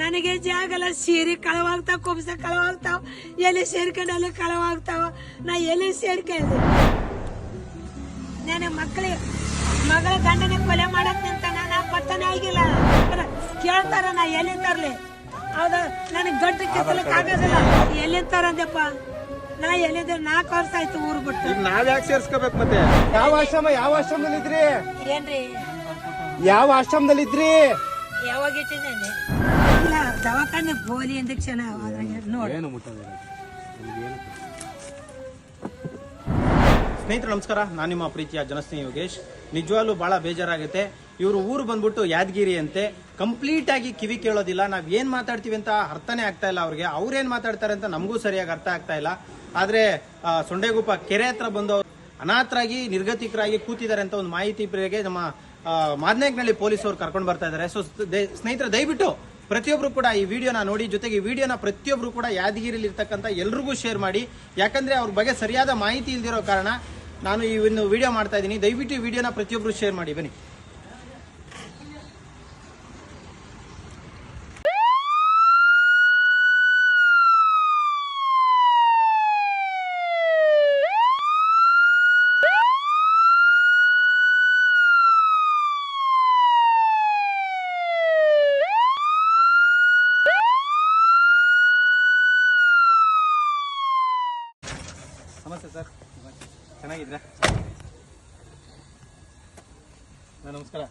ನನಗೆ ಜಾಗಲ್ಲ ಸೀರೆ ಕಳವಾಗ್ತಾವ ಕುಬ್ಸ ಕಳವಾಗ್ತಾವ ಎಲ್ಲಿ ಸೇರ್ಕೊಂಡು ಅಲ್ಲಿ ಕಳವಾಗ್ತಾವ. ನಾ ಎಲ್ಲಿ ಸೇರ್ಕೊಂಡು ನನ್ನ ಮಕ್ಕಳಿಗೆ ಮಗಳ ಗಂಡನ ಕೊಲೆ ಮಾಡಕ್ ನಿಂತ ನಾನು ಪತ್ತನೇ ಆಗಿಲ್ಲ. ಕೇಳ್ತಾರ ನಾ ಎಲ್ಲಿ ತರ್ಲಿ. ಹೌದಾ? ನನಗೆ ಗಂಟು ಕಿತ್ತಲಕ್ಕೆ ಆಗೋದಿಲ್ಲ ಎಲ್ಲಿ ತರಂದಪ್ಪ. ನಾ ಎಲ್ಲಿಂದ ನಾಲ್ಕು ವರ್ಷ ಆಯ್ತು ಊರು ಬಿಟ್ಟು. ನಾವ್ ಯಾಕೆ ಸೇರ್ಸ್ಕೋಬೇಕು ಮತ್ತೆ? ಯಾವ ಆಶ್ರಮ ಯಾವ ಆಶ್ರಮದಲ್ಲಿ ಇದ್ರಿ? ಏನ್ರಿ? ಯಾವ ಆಶ್ರಮದಲ್ಲಿ ಇದ್ರಿ? ಯಾವಾಗ ಇಟ್ಟಿದ್ದೇನೆ? ಇಲ್ಲ, ದವಾಖಾನೆ ಸ್ನೇಹಿತರು, ನಮಸ್ಕಾರ. ನಾನು ನಿಮ್ಮ ಪ್ರೀತಿಯ ಜನಸ್ನೇಹಿ ಯೋಗೇಶ್. ನಿಜವಾಗ್ಲೂ ಬಹಳ ಬೇಜಾರಾಗುತ್ತೆ. ಇವರು ಊರು ಬಂದ್ಬಿಟ್ಟು ಯಾದಗಿರಿ ಅಂತೆ. ಕಂಪ್ಲೀಟ್ ಆಗಿ ಕಿವಿ ಕೇಳೋದಿಲ್ಲ. ನಾವ್ ಏನ್ ಮಾತಾಡ್ತೀವಿ ಅಂತ ಅರ್ಥನೇ ಆಗ್ತಾ ಇಲ್ಲ ಅವ್ರಿಗೆ. ಅವ್ರೇನ್ ಮಾತಾಡ್ತಾರೆ ಅಂತ ನಮಗೂ ಸರಿಯಾಗಿ ಅರ್ಥ ಆಗ್ತಾ ಇಲ್ಲ. ಆದ್ರೆ ಸೊಂಡೆಗುಪ್ಪ ಕೆರೆ ಹತ್ರ ಬಂದು ಅನಾಥರಾಗಿ, ನಿರ್ಗತಿಕರಾಗಿ ಕೂತಿದ್ದಾರೆ ಅಂತ ಒಂದು ಮಾಹಿತಿ ನಮ್ಮ ಮಾದನೇಕ್ನಳ್ಳಿ ಅವ್ರು ಕರ್ಕೊಂಡು ಬರ್ತಾ ಇದ್ದಾರೆ. ಸೊ ಸ್ನೇಹಿತರೆ, ದಯವಿಟ್ಟು ಪ್ರತಿಯೊಬ್ರು ಕೂಡ ಈ ವಿಡಿಯೋನ ನೋಡಿ, ಜೊತೆಗೆ ಈ ವಿಡಿಯೋನ ಪ್ರತಿಯೊಬ್ರು ಕೂಡ ಯಾದಗಿರಿಲಿ ಇರ್ತಕ್ಕಂಥ ಎಲ್ರಿಗೂ ಶೇರ್ ಮಾಡಿ. ಯಾಕಂದ್ರೆ ಅವ್ರ ಬಗ್ಗೆ ಸರಿಯಾದ ಮಾಹಿತಿ ಇಲ್ದಿರೋ ಕಾರಣ ನಾನು ಈ ಒಂದು ವಿಡಿಯೋ ಮಾಡ್ತಾ ಇದ್ದೀನಿ. ದಯವಿಟ್ಟು ಈ ವಿಡಿಯೋನ ಪ್ರತಿಯೊಬ್ರು ಶೇರ್ ಮಾಡಿ. ಬನ್ನಿ ನಮಸ್ತೆ ಸರ್ ಚೆನ್ನಾಗಿದ್ದೀರಾ ನಮಸ್ಕಾರ.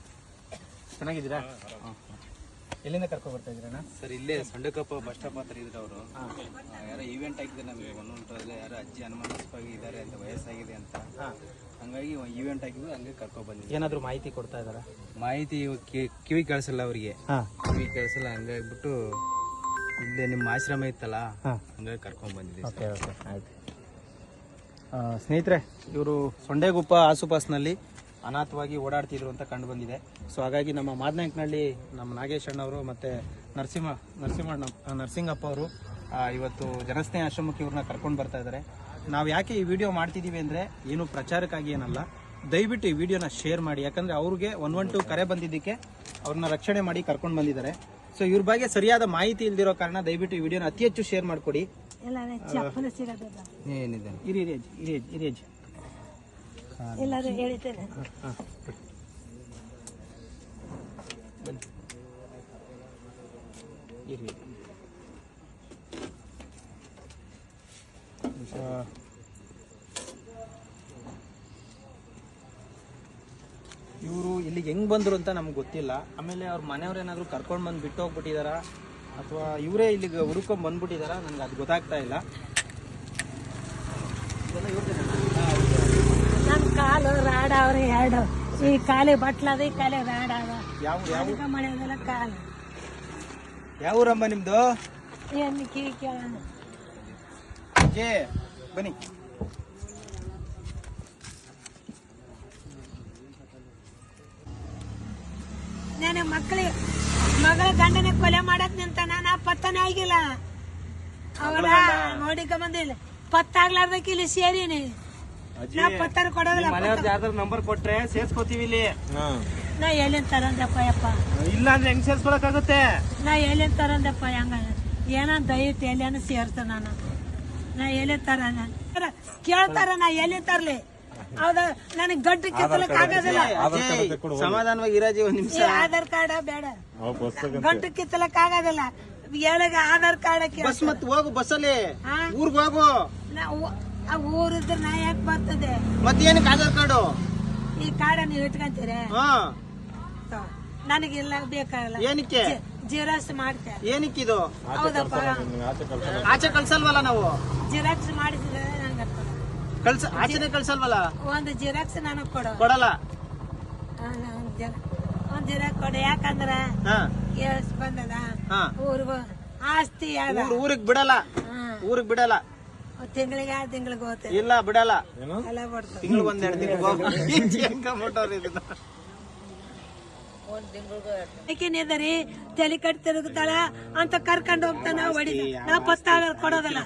ಚೆನ್ನಾಗಿದ್ದೀರಾ. ಎಲ್ಲಿಂದ ಕರ್ಕೊಂಡು ಬರ್ತಾ ಇದ್ದೀರಣ್ಣ? ಸರ್ ಇಲ್ಲೇ ಸಂಡಕಪ್ಪ ಬಸ್ ಸ್ಟಾಪ್ ಹತ್ರ ಇದ್ರು ಅವರು. ಯಾರೋ ಇವೆಂಟ್ ಆಗಿದೆ ನಮಗೆ. ಒಂದೊಂದು ಯಾರೋ ಅಜ್ಜಿ ಅನುಮಾನಾಸ್ಪವಾಗಿ ಇದ್ದಾರೆ ಅಂತ ವಯಸ್ಸಾಗಿದೆ ಅಂತ. ಹಂಗಾಗಿ ಇವೆಂಟ್ ಆಗಿದ್ದು ಹಂಗೆ ಕರ್ಕೊಂಡು ಬಂದಿದ್ದೆ ಏನಾದರೂ ಮಾಹಿತಿ ಕೊಡ್ತಾ ಇದ್ದಾರಾ? ಮಾಹಿತಿ ಕಿವಿ ಕೇಳಿಸಲ್ಲ ಅವರಿಗೆ. ಕಿವಿ ಕೇಳಿಸಲ್ಲ ಹಂಗಾಗ್ಬಿಟ್ಟು ಇಲ್ಲೇ ನಿಮ್ಮ ಆಶ್ರಮ ಇತ್ತಲ್ಲ ಹಂಗಾಗಿ ಕರ್ಕೊಂಡ್ ಬಂದಿದ್ದೆ ಓಕೆ ಓಕೆ. ಆಯ್ತು. ಸ್ನೇಹಿತರೆ, ಇವರು ಸೊಂಡೆಗುಪ್ಪ ಆಸುಪಾಸ್ನಲ್ಲಿ ಅನಾಥವಾಗಿ ಓಡಾಡ್ತಿದ್ರು ಅಂತ ಕಂಡು ಬಂದಿದೆ. ಸೊ ಹಾಗಾಗಿ ನಮ್ಮ ಮಾದನಾಯಕನಹಳ್ಳಿ ನಮ್ಮ ನಾಗೇಶ್ ಅಣ್ಣವರು ಮತ್ತು ನರಸಿಂಹ, ನರಸಿಂಹಣ್ಣ ನರಸಿಂಗಪ್ಪ ಅವರು ಇವತ್ತು ಜನಸ್ನೇಹ ಆಶ್ರಮಕ್ಕೆ ಇವ್ರನ್ನ ಕರ್ಕೊಂಡು ಬರ್ತಾ ಇದ್ದಾರೆ. ನಾವು ಯಾಕೆ ಈ ವಿಡಿಯೋ ಮಾಡ್ತಿದ್ದೀವಿ ಅಂದರೆ ಏನು ಪ್ರಚಾರಕ್ಕಾಗಿ ಏನಲ್ಲ, ದಯವಿಟ್ಟು ಈ ವಿಡಿಯೋನ ಶೇರ್ ಮಾಡಿ. ಯಾಕಂದರೆ ಅವ್ರಿಗೆ ಒನ್ ಒನ್ ಟು ಕರೆ ಬಂದಿದ್ದಕ್ಕೆ ಅವ್ರನ್ನ ರಕ್ಷಣೆ ಮಾಡಿ ಕರ್ಕೊಂಡು ಬಂದಿದ್ದಾರೆ. ಸೊ ಇವ್ರ ಬಗ್ಗೆ ಸರಿಯಾದ ಮಾಹಿತಿ ಇಲ್ದಿರೋ ಕಾರಣ ದಯವಿಟ್ಟು ಈ ವಿಡಿಯೋನ ಅತಿ ಹೆಚ್ಚು ಶೇರ್ ಮಾಡಿಕೊಡಿ. ಏನಿದೆ ಇರಿ ಇರಿ ಅಜ್ಜಿ, ಇರಿ ಅಜ್ಜಿ, ಇರಿ ಅಜ್ಜಿ. ಎಲ್ಲರೂ ಹೇಳಿದ್ದೇನೆ ಹಾ, ಬಿಡಿ. ಬನ್ನಿ. ಇರಿ ಇರಿ. ಆ, ಇವರು ಇಲ್ಲಿಗೆ ಹೆಂಗ್ ಬಂದ್ರು ಅಂತ ನಮ್ಗೆ ಗೊತ್ತಿಲ್ಲ ಆಮೇಲೆ ಅವ್ರ ಮನೆಯವ್ರು ಏನಾದ್ರು ಕರ್ಕೊಂಡು ಬಂದು ಬಿಟ್ಟು ಹೋಗ್ಬಿಟ್ಟಿದಾರ ಅಥವಾ ಇವರೇ ಇಲ್ಲಿಗೆ ಹುಡುಕೊಂಡ್ ಬಂದ್ಬಿಟ್ಟಿದಾರ? ನನ್ಗೆ ಅದು ಗೊತ್ತಾಗ್ತಾ ಇಲ್ಲ? ನಮ್ ಕಾಲು ರಾಡ ಅವ್ರಿ ಎರಡು. ಈ ಕಾಲಿ ಬಟ್ಲದ ಈ ಕಾಲಿ ರಾಡ ಅದ. ಯಾವ ಯಾವ ಮಳೆದಲ್ಲ ಕಾಲು. ಯಾವ ಊರಮ್ಮ ನಿಮ್ದು? ಏನು ಕಿವಿ ಕೇಳೋಣ ಜೇ ಬನ್ನಿ. ನಾನು ಮಕ್ಕಳಿಗೆ ಮಗಳ ಗಂಡನ ಕೊಲೆ ಮಾಡಕ್ ನಿಂತಾನ ನಾ ಪತ್ತನೇ ಆಗಿಲ್ಲ. ಅವಳ ನೋಡಿಕ ಬಂದಿಲ್ಲ. ಪತ್ತಾಗ್ಲಾರ್ದಕ್ಕೆ ಇಲ್ಲಿ ಸೇರಿನಿ. ನಾ ಪತ್ತರ ಕೊಡೋದಿಲ್ಲ ಯಾವ್ದಾದ್ರು ನಂಬರ್ ಕೊಟ್ರೆ ಸೇರ್ಸ್ಕೊತೀವಿ ಇಲ್ಲಿ. ನಾ ಎಲ್ಲಿಂದ ತರಂದಪ್ಪ ಯಪ್ಪ? ಇಲ್ಲ ಅಂದ್ರೆ ಹೆಂಗ್ ಸೇರ್ಸ್ಕೊಳಕ್ಕಾಗುತ್ತೆ? ನಾ ಎಲ್ಲಿಂದ ತರಂದಪ್ಪ ಹೆಂಗ? ಏನೋ ದಯವಿಟ್ಟು ಎಲ್ಲೇನು ಸೇರ್ತ ನಾನು. ನಾ ಎಲ್ಲಿ ತರ ಕೇಳ್ತಾರ ನಾ ಎಲ್ಲಿ ತರ್ಲಿ? ಹೌದಾ? ನನಗೆ ಗಂಟು ಕಿತ್ತಲಕ್ ಆಗೋದಿಲ್ಲ ಸಮಾಧಾನವಾಗಿ ಇರಾಜಿ ಒಂದ್ ನಿಮಿಷ. ಆಧಾರ್ ಕಾರ್ಡ್ ಬೇಡ. ಗಂಟು ಕಿತ್ತಲಕ್ ಆಗೋದಿಲ್ಲ ಹೇಳಗ ಆಧಾರ್ ಕಾರ್ಡ್ ಬಸ್ ಮತ್ ಹೋಗು ಬಸ್ಸಲ್ಲಿ. ಹಾ? ಊರ್ಗ್ ಹೋಗು. ಆ ಊರಿದ್ರೆ ನಾ ಯಾಕೆ ಬರ್ತದೆ? ಮತ್ತೆ ಏನಕ್ಕೆ ಆಧಾರ್ ಕಾರ್ಡು? ಈ ಕಾರ್ಡ ನೀವು ಇಟ್ಕೊಂತೀರ? ಹಾ. ನನಗಿಲ್ಲ ಬೇಕಾಗಲ್ಲ. ಏನಕ್ಕೆ? ಜಿರಾಕ್ಸ್ ಮಾಡ್ತೆ. ಏನಕ್ಕಿದು? ಹೌದಪ್ಪ. ಆಚೆ ಕಳ್ಸಲ್ವಲ್ಲ ನಾವು? ಜಿರಾಕ್ಸ್ ಮಾಡಿಸಿದ್ರೆ ನಂಗೆ ಕಳ್ಸ ಆಚೆನೆ ಕಳ್ಸಲ್ವಲ್ಲ? ಒಂದು ಜಿರಾಕ್ಸ್ ನನಗೆ ಕೊಡು. ಕೊಡಲ್ಲ? ಆ, ನಾ ಒಂದ್ ಜೆರಾಕ್ಸ್ ಒಂದ್ ಜಿರಾಕ್ಸ್ ಕೊಡು. ಯಾಕಂದ್ರ ಹಾ. ಬಂದದ. ಹಾ. ಊರಿಗೂ ಆಸ್ತಿ ಊರ್ ಊರಿಗ್ ಬಿಡಲ್ಲ. ಊರಿಗ್ ಬಿಡಲ್ಲ. ತಿಂಗಳಿಗೆ ಆ ತಿಂಗಳಿಗೆ ಹೋಗ್ತೇವೆ ಇಲ್ಲ ಬಿಡಲ್ಲ. ಎಲ್ಲ ಬರ್ತದೆ. ತಿಂಗಳು ಒಂದೆರಡು ತಿಂಗಳು ಯಾಕೆನಿದರಿ ತಲೆ ಕಟ್ ತಿರುಗುತ್ತಾಳ ಅಂತ ಕರ್ಕೊಂಡು ಹೋಗ್ತಾನ ಹೊಡಿ ನಾ ಪತ್ತಾಗ ಕೊಡೋದಲ್ಲ.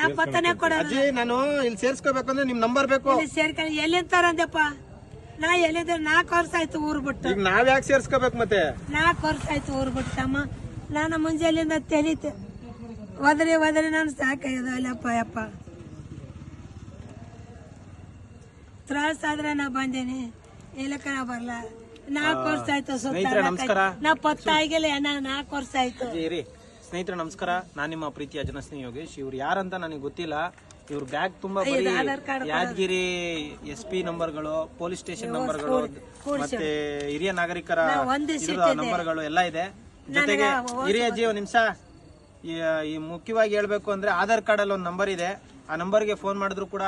ನಾ ಪತ್ತನೇ ಕೊಡೋದು ಅಜ್ಜಿ ನಾನು ಇಲ್ಲಿ ಸೇರ್ಸ್ಕೋಬೇಕಂದ್ರೆ ನಿಮ್ ನಂಬರ್ ಬೇಕು. ಇಲ್ಲಿ ಸೇರ್ಕೊಂಡು ಎಲ್ಲಿಂದ ತರಂದಪ್ಪ ನಾ ಎಲ್ಲಿದ್ರೆ ನಾಲ್ಕು ವರ್ಷ ಆಯ್ತು ಊರ್ ಬಿಟ್ಟು. ಈಗ ನಾವ್ ಯಾಕೆ ಸೇರ್ಸ್ಕೋಬೇಕು ಮತ್ತೆ? ನಾಲ್ಕು ವರ್ಷ ಆಯ್ತು ಊರ್ ಬಿಟ್ಟು ತಮ್ಮ. ನಾನು ಮುಂಜಾನೆಯಿಂದ ತೆಲಿತೆ. ಒದರಿ ಒದರಿ ನಾನು ಸಾಕಾಯ್ದು ಅಲ್ಲಪ್ಪ ಯಪ್ಪ ತ್ರಾಸ ಆದ್ರೆ ನಾ ಬಂದೇನಿ. ಇಲ್ಲಕ್ಕ ನಾ ಬರಲ್ಲ ನಾಲ್ಕು ವರ್ಷ ಆಯ್ತು ಸ್ನೇಹಿತರೆ, ನಮಸ್ಕಾರ. ನಾ ಪತ್ತಾಗಿಲ್ಲ ನಾಲ್ಕು ವರ್ಷ ಆಯ್ತು. ಇರಿ. ಸ್ನೇಹಿತರೆ ನಮಸ್ಕಾರ. ನಾನು ನಿಮ್ಮ ಪ್ರೀತಿಯ ಜನಸ್ನೇಹಿ ಯೋಗೇಶ್. ಇವ್ರು ಯಾರಂತ ನನಗೆ ಗೊತ್ತಿಲ್ಲ. ಇವ್ರ ಬ್ಯಾಗ್ ತುಂಬಾ ಬರೀ ಯಾದಗಿರಿ ಎಸ್ ಪಿ ನಂಬರ್ಗಳು ಪೊಲೀಸ್ ಸ್ಟೇಷನ್ ನಂಬರ್ಗಳು ಮತ್ತೆ ಹಿರಿಯ ನಾಗರಿಕರ ನಂಬರ್ಗಳು ನಂಬರ್ಗಳು ಎಲ್ಲ ಇದೆ. ಜೊತೆಗೆ ಹಿರಿಯ ಅಜ್ಜಿ ಒಂದ್ ನಿಮಿಷ ಈ ಮುಖ್ಯವಾಗಿ ಹೇಳ್ಬೇಕು ಅಂದ್ರೆ ಆಧಾರ್ ಕಾರ್ಡ್ ಅಲ್ಲಿ ಒಂದು ನಂಬರ್ ಇದೆ. ಆ ನಂಬರ್ಗೆ ಫೋನ್ ಮಾಡಿದ್ರು ಕೂಡ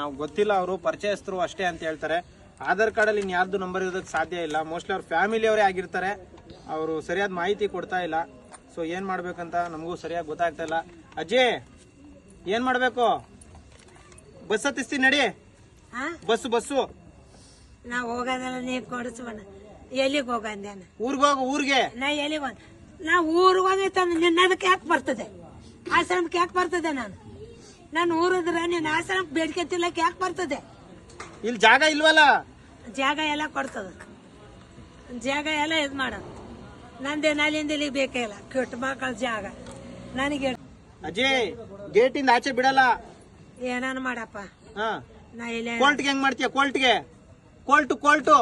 ನಾವು ಗೊತ್ತಿಲ್ಲ ಅವರು ಪರಿಚಯಸ್ಥರು ಅಷ್ಟೇ ಅಂತ ಹೇಳ್ತಾರೆ. ಆಧಾರ್ ಕಾರ್ಡ್ ಅಲ್ಲಿ ಇನ್ಯಾರ್ದು ನಂಬರ್ ಇರೋದಕ್ಕೆ ಸಾಧ್ಯ ಇಲ್ಲ. ಮೋಸ್ಟ್ಲಿ ಅವ್ರ ಫ್ಯಾಮಿಲಿ ಅವರೇ ಆಗಿರ್ತಾರೆ. ಅವರು ಸರಿಯಾದ ಮಾಹಿತಿ ಕೊಡ್ತಾ ಇಲ್ಲ. ಸೊ ಏನ್ ಮಾಡ್ಬೇಕಂತ ನಮಗೂ ಸರಿಯಾಗಿ ಗೊತ್ತಾಗ್ತಾ ಇಲ್ಲ. ಅಜ್ಜಿ ಏನ್ ಮಾಡ್ಬೇಕು? ಬಸ್ ಹತ್ತಿಸ್ತೀನಿ ನಡಿ. ಹಾ? Bus bus. ನಾ ಹೋಗೋದಲ್ಲ ನೀ ಕೊಡಿಸ್ಬಣ್ಣ ಎಲ್ಲಿಗೆ ಹೋಗಂದೆ ಊರಿಗೆ ಹೋಗು ಊರಿಗೆ. ನಾ ಎಲ್ಲಿಗೆ ಹೋದ್ ನಾ ಊರಿಗೆ ಹೋಗೈತ ನಿನ್ನದಕ್ಕೆ ಯಾಕೆ ಬರ್ತದೆ? ಆಶ್ರಮಕ್ಕೆ ಯಾಕೆ ಬರ್ತದೆ ನಾನು? ನಾನು ಊರಿದ್ರೆ ನಿನ್ನ ಆಶ್ರಮಕ್ಕೆ ಬೇಡಿಕೆ ತಿಲ್ಲಕ್ಕೆ ಯಾಕೆ ಬರ್ತದೆ? ಇಲ್ಲಿ ಜಾಗ ಇಲ್ವಲ್ಲ? ಜಾಗ ಎಲ್ಲ ಕೊಡ್ತದ. ಜಾಗ ಎಲ್ಲ ಇದು ಮಾಡ ನಂದೇ ಅಲ್ಲಿಂದ ಇಲ್ಲಿ ಬೇಕೇ ಇಲ್ಲ. ಕೆಟ್ಟ ಮಕ್ಕಳ ಜಾಗ. ನನಗೆ ಅಜಯ್ ಗೇಟಿಂದ ಆಚೆ ಬಿಡಲ್ಲ. ಏನಾನ ಮಾಡಪ್ಪ. ಹಾ. ನಾ ಇಲ್ಲೇ ಹೆಂಗ್ ಮಾಡ್ತೀಯ? ಕೋಲ್ಟ್ಗೆ ಕೋಲ್ಟು ಕೋಲ್ಟು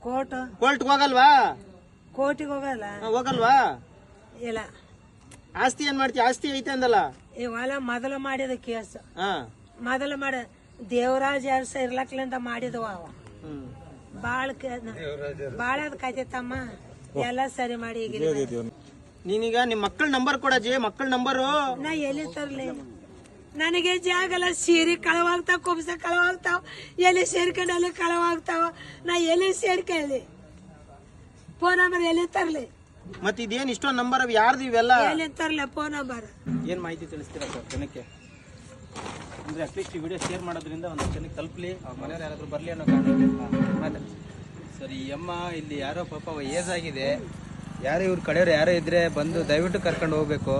ಕೋಟ್ ಕೋಲ್ಟ್ ಹೋಗಲ್ವಾ? ಕೋಟಿಗೆ ಹೋಗಲ್ಲ. ಹಾ, ಹೋಗಲ್ವಾ? ಇಲ್ಲ. ಆಸ್ತಿ ಏನ್ ಮಾಡ್ತೀಯ? ಆಸ್ತಿ ಐತೆ ಅಂದಲ್ಲ. ಹೊಲ ಮೊದಲು ಮಾಡಿದ ಕೇಸ್. ಹಾ. ಮೊದಲು ಮಾಡ ದೇವರಾಜ ಅರಸ ಇರ್ಲಕ್ಲಿಂದ ಮಾಡಿದವ ಅವ. ಬಾಳ ಬಾಳ ಕಾಯ್ತೈತಮ್ಮ ಎಲ್ಲ ಸರಿ ಮಾಡಿ ಈಗ ನೀನೀಗ ನಿಮ್ ಮಕ್ಕಳ ನಂಬರ್ ಕೊಡಜಿ ಮಕ್ಕಳ ನಂಬರು ನಾ ಎಲ್ಲಿ ತರ್ಲಿ? ನನಗೆ ಜಾಗಲ್ಲ ಸೀರೆ ಕಳವಾಗ್ತಾವ ಕುಬ್ಸ ಕಳವಾಗ್ತಾವ ಎಲ್ಲಿ ಸೇರ್ಕೊಂಡು ಅಲ್ಲಿ ಕಳವಾಗ್ತಾವ. ನಾ ಎಲ್ಲಿ ಸೇರ್ಕೊಳ್ಳಿ ಫೋನ್ ನಂಬರ್ ಎಲ್ಲಿ ತರ್ಲಿ? ಮತ್ ಇದೇನ್ ಇಷ್ಟೊಂದ್ ನಂಬರ್ ಯಾರ್ದು ಇವೆಲ್ಲ? ಎಲ್ಲಿ ತರ್ಲಿ ಫೋನ್ ನಂಬರ್ ಏನ್ ಮಾಹಿತಿ ತಿಳಿಸ್ತೀರಾ ಸರ್ ಜನಕ್ಕೆ? ಅಂದ್ರೆ ಅಟ್ಲೀಸ್ಟ್ ಈ ವಿಡಿಯೋ ಶೇರ್ ಮಾಡೋದ್ರಿಂದ ಒಂದು ಜನಕ್ಕೆ ತಲುಪಲಿ. ಅವ್ರ ಮನೆಯವ್ರು ಯಾರಾದ್ರೂ ಬರ್ಲಿ ಅನ್ನೋ ಕಾರಣಕ್ಕೆ. ಸರಿ ಸರ್ ಈ ಅಮ್ಮ ಇಲ್ಲಿ ಯಾರೋ ಪಾಪ ಏಜ್ ಆಗಿದೆ. ಯಾರೋ ಇವ್ರ ಕಡೆಯವ್ರು ಯಾರೋ ಇದ್ರೆ ಬಂದು ದಯವಿಟ್ಟು ಕರ್ಕೊಂಡು ಹೋಗ್ಬೇಕು.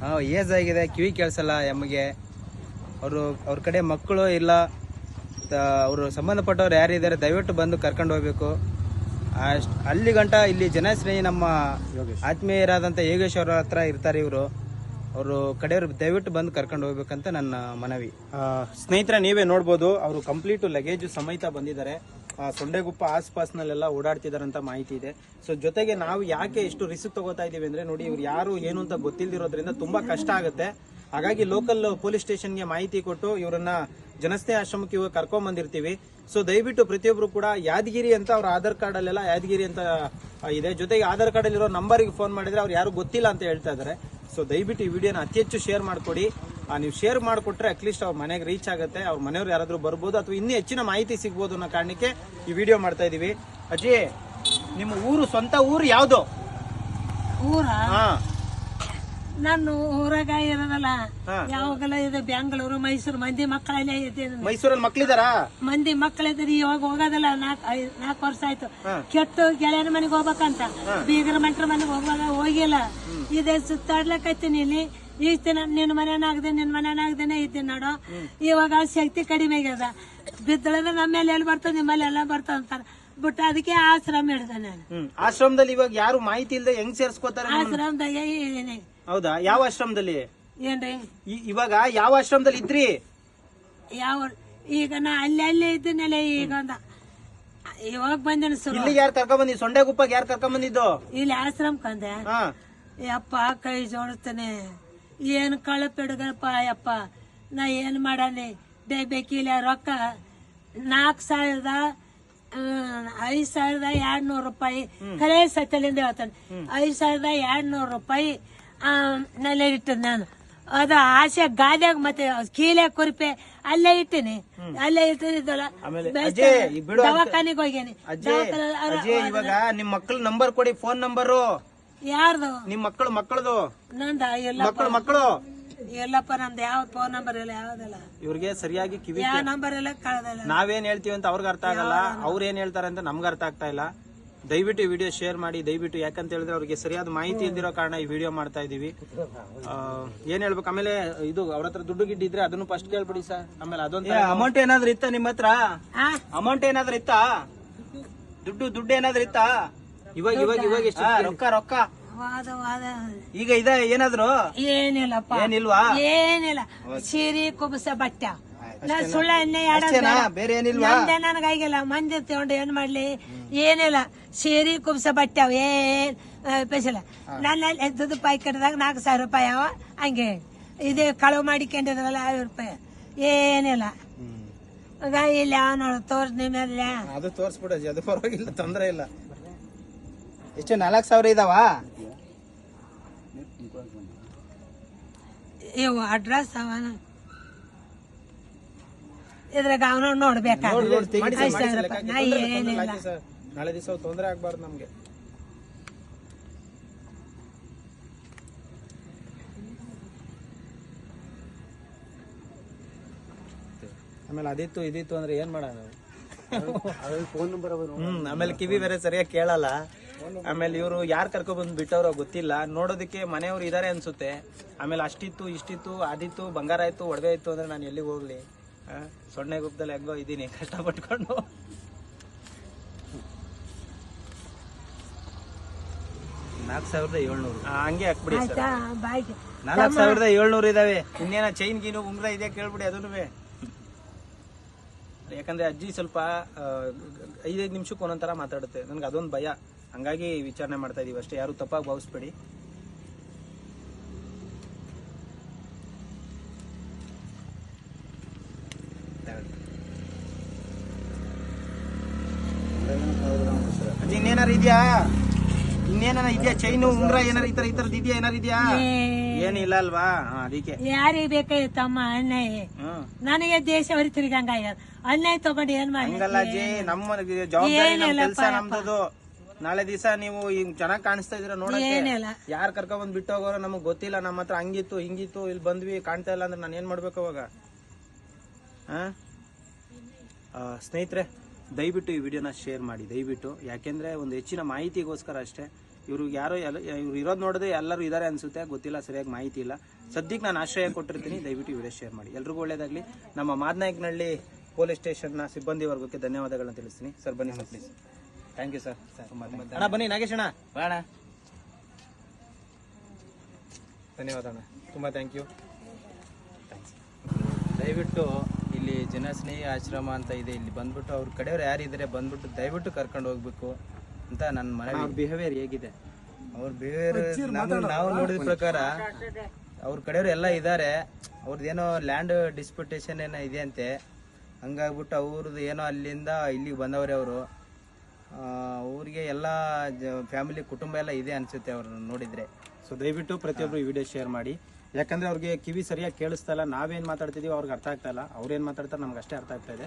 ಹಾಂ ಏಜ್ ಆಗಿದೆ ಕಿವಿ ಕೇಳಿಸಲ್ಲ ಎಮ್ಮಗೆ ಅವರು ಅವ್ರ ಕಡೆ ಮಕ್ಕಳು ಇಲ್ಲ. ಅವರು ಸಂಬಂಧಪಟ್ಟವ್ರು ಯಾರಿದ್ದಾರೆ ದಯವಿಟ್ಟು ಬಂದು ಕರ್ಕೊಂಡು ಹೋಗ್ಬೇಕು. ಅಷ್ಟು ಅಲ್ಲಿ ಗಂಟ ಇಲ್ಲಿ ಜನಸ್ನೇಹಿ ನಮ್ಮ ಆತ್ಮೀಯರಾದಂಥ ಯೋಗೇಶ್ ಅವ್ರ ಹತ್ರ ಇರ್ತಾರೆ ಇವರು. ಅವರು ಕಡೆಯವರು ದಯವಿಟ್ಟು ಬಂದು ಕರ್ಕೊಂಡು ಹೋಗ್ಬೇಕಂತ ನನ್ನ ಮನವಿ. ಸ್ನೇಹಿತರ, ನೀವೇ ನೋಡ್ಬೋದು, ಅವರು ಕಂಪ್ಲೀಟ್ ಲಗೇಜ್ ಸಮೇತ ಬಂದಿದ್ದಾರೆ. ಸೊಂಡೆಗುಪ್ಪ ಆಸ್ಪಾಸ್ನಲ್ಲೆಲ್ಲ ಓಡಾಡ್ತಿದಾರೆ ಅಂತ ಮಾಹಿತಿ ಇದೆ. ಸೊ ಜೊತೆಗೆ ನಾವು ಯಾಕೆ ಇಷ್ಟು ರಿಸ್ಕ್ ತಗೋತಾ ಇದೀವಿ ಅಂದ್ರೆ, ನೋಡಿ, ಇವ್ರು ಯಾರು, ಏನು ಅಂತ ಗೊತ್ತಿಲ್ದಿರೋದ್ರಿಂದ ತುಂಬಾ ಕಷ್ಟ ಆಗುತ್ತೆ. ಹಾಗಾಗಿ ಲೋಕಲ್ ಪೊಲೀಸ್ ಸ್ಟೇಷನ್ಗೆ ಮಾಹಿತಿ ಕೊಟ್ಟು ಇವರನ್ನ ಜನಸ್ಥೆ ಆಶ್ರಮಕ್ಕೆ ಇವಾಗ ಕರ್ಕೊಂಡ್ ಬಂದಿರ್ತೀವಿ. ಸೊ ದಯವಿಟ್ಟು ಪ್ರತಿಯೊಬ್ರು ಕೂಡ ಯಾದಗಿರಿ ಅಂತ ಅವ್ರ ಆಧಾರ್ ಕಾರ್ಡ್ ಅಲ್ಲೆಲ್ಲ ಯಾದಗಿರಿ ಅಂತ ಇದೆ. ಜೊತೆಗೆ ಆಧಾರ್ ಕಾರ್ಡ್ ಅಲ್ಲಿರೋ ನಂಬರ್ಗೆ ಫೋನ್ ಮಾಡಿದ್ರೆ ಅವ್ರು ಯಾರು ಗೊತ್ತಿಲ್ಲ ಅಂತ ಹೇಳ್ತಾ ಇದ್ದಾರೆ. ಸೊ ದಯವಿಟ್ಟು ಈ ವಿಡಿಯೋನ ಅತಿ ಹೆಚ್ಚು ಶೇರ್ ಮಾಡಿಕೊಡಿ. ನೀವು ಶೇರ್ ಮಾಡಿಕೊಟ್ರೆ ಅಟ್ಲೀಸ್ಟ್ ಅವ್ರ ಮನೆಗೆ ರೀಚ್ ಆಗುತ್ತೆ ಅವ್ರ ಮನೆಯವ್ರು ಯಾರಾದರೂ ಬರ್ಬೋದು ಅಥವಾ ಇನ್ನೂ ಹೆಚ್ಚಿನ ಮಾಹಿತಿ ಸಿಗ್ಬೋದು ಅನ್ನೋ ಕಾರಣಕ್ಕೆ ಈ ವಿಡಿಯೋ ಮಾಡ್ತಾ ಇದ್ದೀವಿ ಅಜ್ಜಿ ನಿಮ್ಮ ಊರು ಸ್ವಂತ ಊರು ಯಾವುದು? ಊರ? ಹಾ. ನಾನು ಊರಾಗ ಇರೋದಲ್ಲ ಯಾವಾಗಲ್ಲ ಯಾವಾಗಲ ಇದು ಬೆಂಗಳೂರು ಮೈಸೂರು ಮಂದಿ ಮಕ್ಕಳಲ್ಲೇ ಇದ್ದೀನಿ. ಮೈಸೂರಲ್ಲಿ ಮಕ್ಕಳಿದಾರ ಮಂದಿ ಮಕ್ಕಳಿದ್ರೆ ಇವಾಗ ಹೋಗೋದಲ್ಲ ನಾಲ್ಕು ನಾಲ್ಕು ವರ್ಷ ಆಯ್ತು. ಕೆಟ್ಟು ಗೆಳೆಯನ ಮನೆಗೆ ಹೋಗ್ಬೇಕಂತ. ಬೀಗರ ಮಂಟ್ರ ಮನೆಗೆ ಹೋಗುವಾಗ ಹೋಗಿಲ್ಲ. ಇದೇ ಸುತ್ತಾಡ್ಲಕತ್ತೀನಿ ಇಲ್ಲಿ. ಈಗ ದಿನ ನಿನ್ನ ಮನೆನಾಗದೆ ನಿನ್ನ ಮನೆನಾಗ್ದೇನೆ ಇದ್ದೀನಿ ನೋಡು. ಇವಾಗ ಶಕ್ತಿ ಕಡಿಮೆ ಆಗ್ಯದ. ಬಿದ್ದಳದ ನಮ್ಮ ಮೇಲೆ ಎಲ್ಲಿ ಬರ್ತದೆ ನಿಮ್ಮಲ್ಲಿ ಎಲ್ಲ ಬರ್ತದೆ ಅಂತಾರೆ. ಬಿಟ್ಟು ಅದಕ್ಕೆ ಆಶ್ರಮ ಹಿಡ್ದೆ ನಾನು. ಆಶ್ರಮದಲ್ಲಿ ಇವಾಗ ಯಾರು ಮಾಹಿತಿ ಇಲ್ಲದೆ ಹೆಂಗ್ ಸೇರ್ಸ್ಕೊತಾರೆ ಆಶ್ರಮದಾಗ ಹೌದಾ? ಯಾವ ಆಶ್ರಮದಲ್ಲಿ? ಏನ್ರಿ? ಈ- ಇವಾಗ ಯಾವ ಆಶ್ರಮದಲ್ಲಿ ಇದ್ರಿ? ಯಾವ ಈಗ ನಾ ಅಲ್ಲಿ ಅಲ್ಲೇ ಇದ್ದೀನಲ್ಲ ಈಗ ಒಂದ. ಇವಾಗ ಬಂದೇನೆ ಸುರು ಇಲ್ಲಿ ಯಾರು ಕರ್ಕೊಂಡ್ ಬಂದಿ ಸೊಂಡೆಗುಪ್ಪಗೆ ಯಾರು ಕರ್ಕೊಂಡ್ ಬಂದಿದ್ದು? ಇಲ್ಲಿ ಆಶ್ರಮ ಕಂದೆ. ಹಾ. ಯಪ್ಪ ಕೈ ಜೋಡಿಸ್ತಾನೆ. ಏನು ಕಳಪಿಡ್ಗಪ್ಪ ಯಪ್ಪ. ನಾ ಏನು ಬೇ ಬೇಕಿಲ್ಲ ರೊಕ್ಕ. ನಾಲ್ಕು ಸಾವಿರದ ಐದು ಸಾವಿರದ ಎರಡು ನೂರು ರೂಪಾಯಿ ಕರೆ ಸತ್ತಲಿಂದ ಹೇಳ್ತಾನೆ. ಐದು ಸಾವಿರದ ಎರಡ್ ನೂರು ರೂಪಾಯಿ ನಲ್ಲೇ ಇಟ್ಟದ್ ನಾನು. ಅದು ಆಸೆ ಗಾದ್ಯಾಗ ಮತ್ತೆ ಕೀಲೆ ಕುರಿಪೆ ಅಲ್ಲೇ ಇಟ್ಟಿನಿ. ಅಲ್ಲೇ ಇಟ್ಟಿದ್ದಲ್ಲ ದವಾಖಾನಿಗೆ ಹೋಗ್ಯಾನಿ. ಅಜಯ್ ಇವಾಗ ನಿಮ್ ಮಕ್ಳ ನಂಬರ್ ಕೊಡಿ ಫೋನ್ ನಂಬರು ಯಾರ್ದು? ನಿಮ್ ಮಕ್ಕಳು ಮಕ್ಕಳದು ನಂದ? ಎಲ್ಲ ಮಕ್ಕಳು ಮಕ್ಕಳು ಎಲ್ಲಪ್ಪ ನಮ್ದು ಯಾವ ಫೋನ್ ನಂಬರ್ ಇಲ್ಲ ಯಾವ್ದಲ್ಲ. ಇವ್ರಿಗೆ ಸರಿಯಾಗಿ ಕಿವಿ ಯಾವ ನಂಬರ್ ಎಲ್ಲ ಕಳ್ದಲ್ಲ. ನಾವೇನ್ ಹೇಳ್ತೀವಿ ಅಂತ ಅವ್ರಿಗೆ ಅರ್ಥ ಆಗಲ್ಲ. ಅವ್ರ ಏನ್ ಹೇಳ್ತಾರೆ ಅಂತ ನಮ್ಗೆ ಅರ್ಥ ಆಗ್ತಾ ಇಲ್ಲ. ದಯವಿಟ್ಟು ಈ ವಿಡಿಯೋ ಶೇರ್ ಮಾಡಿ ದಯವಿಟ್ಟು ಯಾಕಂತ ಹೇಳಿದ್ರೆ ಅವ್ರಿಗೆ ಸರಿಯಾದ ಮಾಹಿತಿ ಇಲ್ದಿರೋ ಕಾರಣ ಈ ವಿಡಿಯೋ ಮಾಡ್ತಾ ಇದೀವಿ ಏನ್ ಹೇಳ್ಬೇಕು? ಆಮೇಲೆ ಇದು ಅವ್ರ ಹತ್ರ ದುಡ್ಡು ಗಿಡ್ಡು ಇದ್ರೆ ಅದನ್ನು ಫಸ್ಟ್ ಕೇಳ್ಬಿಡಿ ಸರ್ ಆಮೇಲೆ ಅದೊಂದು ಅಮೌಂಟ್ ಏನಾದ್ರು ಇತ್ತ ನಿಮ್ಮ ಹತ್ರ? ಅಮೌಂಟ್ ಏನಾದ್ರು ಇತ್ತಾ? ದುಡ್ಡು ದುಡ್ಡು ಏನಾದ್ರು ಇತ್ತಾ? ಇವಾಗ ಇವಾಗ ಇವಾಗ ಎಷ್ಟು ರೊಕ್ಕ ರೊಕ್ಕ. ವಾದ ವಾದ. ಈಗ ಇದ ಏನಾದ್ರು? ಏನಿಲ್ಲಪ್ಪ. ಏನಿಲ್ವಾ? ಏನಿಲ್ಲ. ಸೀರೆ ಕುಬಸ ಬಟ್ಟೆ. ನಾ ಸುಳ್ಳ ಎಣ್ಣೆ? ಬೇರೆ ಏನಿಲ್ವಾ? ನನಗಾಗಿಲ್ಲ. ಮಂದಿ ತಗೊಂಡು ಏನ್ ಮಾಡ್ಲಿ? ಏನಿಲ್ಲ. ಸೀರೆ ಕುಬಸ ಬಟ್ಟೆ ಅವ ಏನ್ ಸ್ಪೆಷಲ್ ನನ್ನ ದುಡ್ಡು ಪ್ಯಾಕೆಟ್ದಾಗ ನಾಲ್ಕು ಸಾವಿರ ರೂಪಾಯಿ ಅವ. ಹಂಗೆ. ಇದೇ ಕಳುವು ಮಾಡಿಕೊಂಡಿದ್ರಲ್ಲ ಐವತ್ತು ರೂಪಾಯಿ. ಏನಿಲ್ಲ. ಇಲ್ಲ ನೋಡು ತೋರ್ಸ್ ನಿಮ್ಮಲ್ಲ ಅದು ತೋರಿಸ್ಬಿಡ ಅದು ಪರವಾಗಿಲ್ಲ ತೊಂದರೆ ಇಲ್ಲ. ಎಷ್ಟು ನಾಲ್ಕು ಸಾವಿರ ಇದಾವ? ಇವು ಅಡ್ರೆಸ್ ಅವನ ಇದ್ರಾಗ ಅವನ ನೋಡ್ಬೇಕಾದ್ರೆ. ನೋಡಿ, ತೆಗಿ ಸರ್, ಐದು ಮಾಡಿ ಸಾವಿರ ಸರ್, ನಾ ಏನಿಲ್ಲ. ನಾಳೆ ದಿವಸ ತೊಂದರೆ ಆಗ್ಬಾರ್ದು ನಮ್ಗೆ. ಆಮೇಲೆ ಅದಿತ್ತು ಇದಿತ್ತು ಅಂದ್ರೆ ಏನ್ ಮಾಡೋಣ ಫೋನ್ ನಂಬರ್ ಹ್ಮ್ ಆಮೇಲೆ ಕಿವಿ ಬೇರೆ ಸರಿಯಾಗಿ ಕೇಳಲ್ಲ. ಆಮೇಲೆ ಇವರು ಯಾರು ಕರ್ಕೊ ಬಂದು ಬಿಟ್ಟವ್ರೋ ಗೊತ್ತಿಲ್ಲ. ನೋಡೋದಕ್ಕೆ ಮನೆಯವ್ರು ಇದಾರೆ ಅನ್ಸುತ್ತೆ. ಆಮೇಲೆ ಅಷ್ಟಿತ್ತು ಇಷ್ಟಿತ್ತು ಅದಿತ್ತು ಬಂಗಾರ ಆಯ್ತು ಒಡವೆ ಇತ್ತು ಅಂದ್ರೆ ನಾನು ಎಲ್ಲಿಗೆ ಹೋಗ್ಲಿ? ಸೊನ್ನೆ ಗುಪ್ತದಲ್ಲಿ ಹೆಂಗೋ ಇದ್ದೀನಿ ಕಷ್ಟಪಟ್ಕೊಂಡು. ನಾಲ್ಕು ಸಾವಿರದ ಏಳ್ನೂರು. ಹಂಗೆ ಹಾಕ್ಬಿಡಿ ಸರ್. ನಾಲ್ಕು ಸಾವಿರದ ಏಳ್ನೂರು ಇದಾವೆ. ಇನ್ನೇನ ಚೈನ್ ಗೀನು ಉಂಗ್ರ ಇದೆ ಕೇಳ್ಬಿಡಿ ಅದನ್ನು ಯಾಕಂದ್ರೆ ಅಜ್ಜಿ ಸ್ವಲ್ಪ ಐದೈದು ನಿಮಿಷಕ್ಕೆ ತರ ಮಾತಾಡುತ್ತೆ. ನನ್ಗೆ ಅದೊಂದು ಭಯ. ಹಂಗಾಗಿ ವಿಚಾರಣೆ ಮಾಡ್ತಾ ಇದೀವಿ ಅಷ್ಟೇ. ಯಾರು ತಪ್ಪಾಗಿ ಭಾವಿಸ್ಬೇಡಿ ಅಜ್ಜಿ ಇನ್ನೇನಾರು ಇದೆಯಾ ಇನ್ನೇನಾರ ಇದೆಯಾ? ಚೈನು ಉಂಗ್ರ ಏನಾರ ಈ ತರ ಈ ತರದ್ ಇದೆಯಾ? ಏನಾರ ಇದೆಯಾ? ಏನಿಲ್ಲ ಅಲ್ವಾ? ಅದಕ್ಕೆ ಯಾರಿಗೆ ಬೇಕಾಗಿತ್ತಮ್ಮ ತಮ್ಮ ಹ್ಮ್. ನನಗೆ ದೇಶ ಹೊರಿತಿರ್ಗಂಗ ಅನ್ಯಾಯ ತಗೊಂಡು ಏನ್ ಮಾಡಿ ಹಂಗಲ್ಲ ಅಜ್ಜಿ ನಮ್ಮ ಜವಾಬ್ದಾರಿ ಕೆಲಸ ನಮ್ದು ನಾಳೆ ದಿವಸ ನೀವು ಹಿಂಗ್ ಚೆನ್ನಾಗ್ ಕಾಣಿಸ್ತಾ ಇದೀರ ನೋಡಕ್ಕೆ? ಯಾರ್ ಕರ್ಕೊಂಡ್ ಬಂದ್ ಬಿಟ್ಟು ಹೋಗೋರು ನಮಗ್ ಗೊತ್ತಿಲ್ಲ ನಮ್ಮ ಹತ್ರ ಹಂಗಿತ್ತು ಹಿಂಗಿತ್ತು ಇಲ್ಲಿ ಬಂದ್ವಿ ಕಾಣ್ತಾ ಇಲ್ಲ ಅಂದ್ರೆ ನಾನು ಏನ್ ಮಾಡ್ಬೇಕು ಅವಾಗ? ಸ್ನೇಹಿತರೆ ದಯವಿಟ್ಟು ಈ ವಿಡಿಯೋನ ಶೇರ್ ಮಾಡಿ. ದಯವಿಟ್ಟು ಯಾಕೆಂದ್ರೆ ಒಂದು ಹೆಚ್ಚಿನ ಮಾಹಿತಿಗೋಸ್ಕರ ಅಷ್ಟೇ. ಇವ್ರು ಯಾರೋ ಎಲ್ಲ ಇವ್ರು ಇರೋದು ನೋಡಿದ್ರೆ ಎಲ್ಲರೂ ಇದ್ದಾರೆ ಅನ್ಸುತ್ತೆ ಗೊತ್ತಿಲ್ಲ ಸರಿಯಾಗಿ ಮಾಹಿತಿ ಇಲ್ಲ. ಸದ್ಯಕ್ಕೆ ನಾನು ಆಶ್ರಯ ಕೊಟ್ಟಿರ್ತೀನಿ ದಯವಿಟ್ಟು ವಿಡಿಯೋ ಶೇರ್ ಮಾಡಿ. ಎಲ್ರಿಗೂ ಒಳ್ಳೇದಾಗಲಿ. ನಮ್ಮ ಮಾದನಾಯಕನಹಳ್ಳಿ ಪೊಲೀಸ್ ಸ್ಟೇಷನ್ನ ಸಿಬ್ಬಂದಿ ವರ್ಗಕ್ಕೆ ಧನ್ಯವಾದಗಳನ್ನ ತಿಳಿಸ್ತೀನಿ. ಸರ್ ಬನ್ನಿ sir please thank you sir ಅಣ್ಣ ಬನ್ನಿ ನಾಗೇಶ್ ಅಣ್ಣ ಅಣ್ಣ. ಧನ್ಯವಾದ ಅಣ್ಣ. ತುಂಬ ಥ್ಯಾಂಕ್ ಯು ದಯವಿಟ್ಟು ಇಲ್ಲಿ ಜನಸ್ನೇಹಿ ಆಶ್ರಮ ಅಂತ ಇದೆ. ಇಲ್ಲಿ ಬಂದ್ಬಿಟ್ಟು ಅವ್ರ ಕಡೆಯವ್ರು ಯಾರಿದ್ದಾರೆ ಬಂದ್ಬಿಟ್ಟು ದಯವಿಟ್ಟು ಕರ್ಕೊಂಡು ಹೋಗ್ಬೇಕು. ಅಂತ ನನ್ನ ಮನವಿ. ಬಿಹೇವಿಯರ್ ಹೇಗಿದೆ? ಅವ್ರ ಬಿಹೇವಿಯರ್ ನಾವು ನೋಡಿದ ಪ್ರಕಾರ ಅವ್ರ ಕಡೆಯವ್ರು ಎಲ್ಲ ಇದ್ದಾರೆ ಅವ್ರದ್ದು ಏನೋ ಲ್ಯಾಂಡ್ ಡಿಸ್ಪ್ಯೂಟೇಷನ್ ಏನೋ ಇದೆ ಅಂತೆ ಹಂಗಾಗ್ಬಿಟ್ಟು ಅವ್ರದ್ದು ಏನೋ ಅಲ್ಲಿಂದ ಇಲ್ಲಿಗೆ ಬಂದವ್ರೆ ಅವರು. ಅವ್ರಿಗೆ ಎಲ್ಲ ಫ್ಯಾಮಿಲಿ ಕುಟುಂಬ ಎಲ್ಲ ಇದೆ ಅನ್ಸುತ್ತೆ ಅವ್ರನ್ನ ನೋಡಿದ್ರೆ. ಸೊ ದಯವಿಟ್ಟು ಪ್ರತಿಯೊಬ್ಬರು ಈ ವಿಡಿಯೋ ಶೇರ್ ಮಾಡಿ. ಯಾಕಂದ್ರೆ ಅವ್ರಿಗೆ ಕಿವಿ ಸರಿಯಾಗಿ ಕೇಳಿಸ್ತಾ ಇಲ್ಲ. ನಾವೇನ್ ಮಾತಾಡ್ತಿದೀವಿ ಅವ್ರಿಗೆ ಅರ್ಥ ಆಗ್ತಾ ಇಲ್ಲ. ಅವ್ರೇನ್ ಮಾತಾಡ್ತಾರೆ ನಮ್ಗೆ ಅಷ್ಟೇ ಅರ್ಥ ಆಗ್ತಾ ಇದೆ.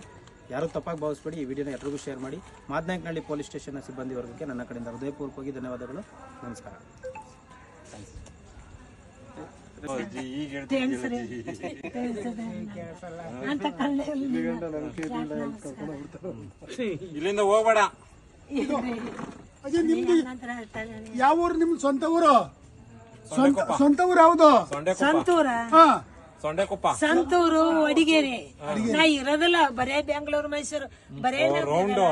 ಯಾರು ತಪ್ಪಾಗಿ ಭಾವಿಸ್ಬೇಡಿ ಈ ವಿಡಿಯೋನ ಎಲ್ರಿಗೂ ಶೇರ್ ಮಾಡಿ. ಮಾದನಾಯಕನಹಳ್ಳಿ ಪೊಲೀಸ್ ಸ್ಟೇಷನ್ನ ಸಿಬ್ಬಂದಿ ವರ್ಗಕ್ಕೆ ನನ್ನ ಕಡೆಯಿಂದ ಹೃದಯಪೂರ್ವಕವಾಗಿ ಧನ್ಯವಾದಗಳು. ನಮಸ್ಕಾರ. ಇಲ್ಲಿಂದ ಹೋಗ್ಬೇಡ. ಅದೇ ನಿಮ್ದು. ಯಾವ ಊರು ನಿಮ್ ಸ್ವಂತ ಊರು? ಸ್ವಂತ ಸ್ವಂತ ಊರು ಯಾವ್ದು? ಸಂತೂರ ಹಾ. ಸೊಂಡೆಕೊಪ್ಪ. ಸಂತೂರು ಅಡಿಗೇರಿ. ನಾ ಇರೋದಿಲ್ಲ ಬರೇ ಬೆಂಗಳೂರು ಮೈಸೂರು. ಬರೇ ರೌಂಡು.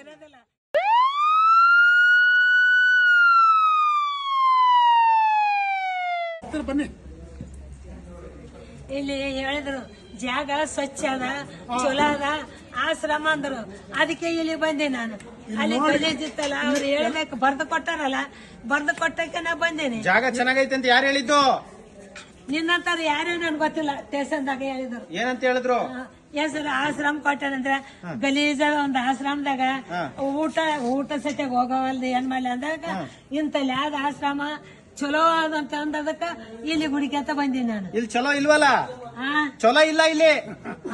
ಇರೋದಿಲ್ಲ. ಬನ್ನಿ. ಇಲ್ಲಿ ಹೇಳಿದ್ರು ಜಾಗ ಸ್ವಚ್ಛ ಅದ ಚಲೋ ಅದ ಆಶ್ರಮ ಅಂದ್ರು. ಅದಕ್ಕೆ ಇಲ್ಲಿ ಬಂದೆ ನಾನು. ಅಲ್ಲಿ ಗಲೀಜಿತ್ತಲ್ಲ ಅವ್ರು ಹೇಳ್ಬೇಕು ಬರ್ದು ಕೊಟ್ಟಾರಲ್ಲ ಬರ್ದು ಕೊಟ್ಟಕ್ಕೆ ನಾ ಬಂದೇನೆ. ಜಾಗ ಚೆನ್ನಾಗೈತೆ ಅಂತ ಯಾರು ಹೇಳಿದ್ದು? ನಿನ್ನಂತಾರ ಯಾರು ನನ್ಗೆ ಗೊತ್ತಿಲ್ಲ ಸ್ಟೇಷನ್ದಾಗ ಹೇಳಿದ್ರು. ಏನಂತ ಹೇಳಿದ್ರು? ಸರ್ ಆಶ್ರಮ ಕೊಟ್ಟಾರಂದ್ರ ಗಲೀಜ ಒಂದು ಆಶ್ರಮದಾಗ ಊಟ ಊಟ ಸತ್ಯಾಗ ಹೋಗವಲ್ದು ಏನ್ ಮಾಡ್ಲಿ ಅಂದಾಗ ಇಂತಲ್ಲಿ ಯಾವ್ದು ಆಶ್ರಮ ಚಲೋ ಅದಂತ ಅಂದದಕ್ಕ ಇಲ್ಲಿ ಹುಡುಕ್ಯಂತ ಬಂದೀನಿ ನಾನು. ಇಲ್ಲಿ ಚಲೋ ಇಲ್ವಲ್ಲ? ಚಲೋ ಇಲ್ಲ ಇಲ್ಲಿ?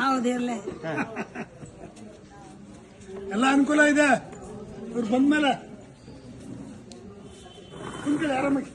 ಹೌದಿರ್ಲಿ ಎಲ್ಲ ಅನುಕೂಲ ಇದೆ. ಇವ್ರು ಬಂದ್ಮೇಲೆ ಕುಂತ್ಕೊಳ್ಳಿ ಆರಾಮಾಗಿ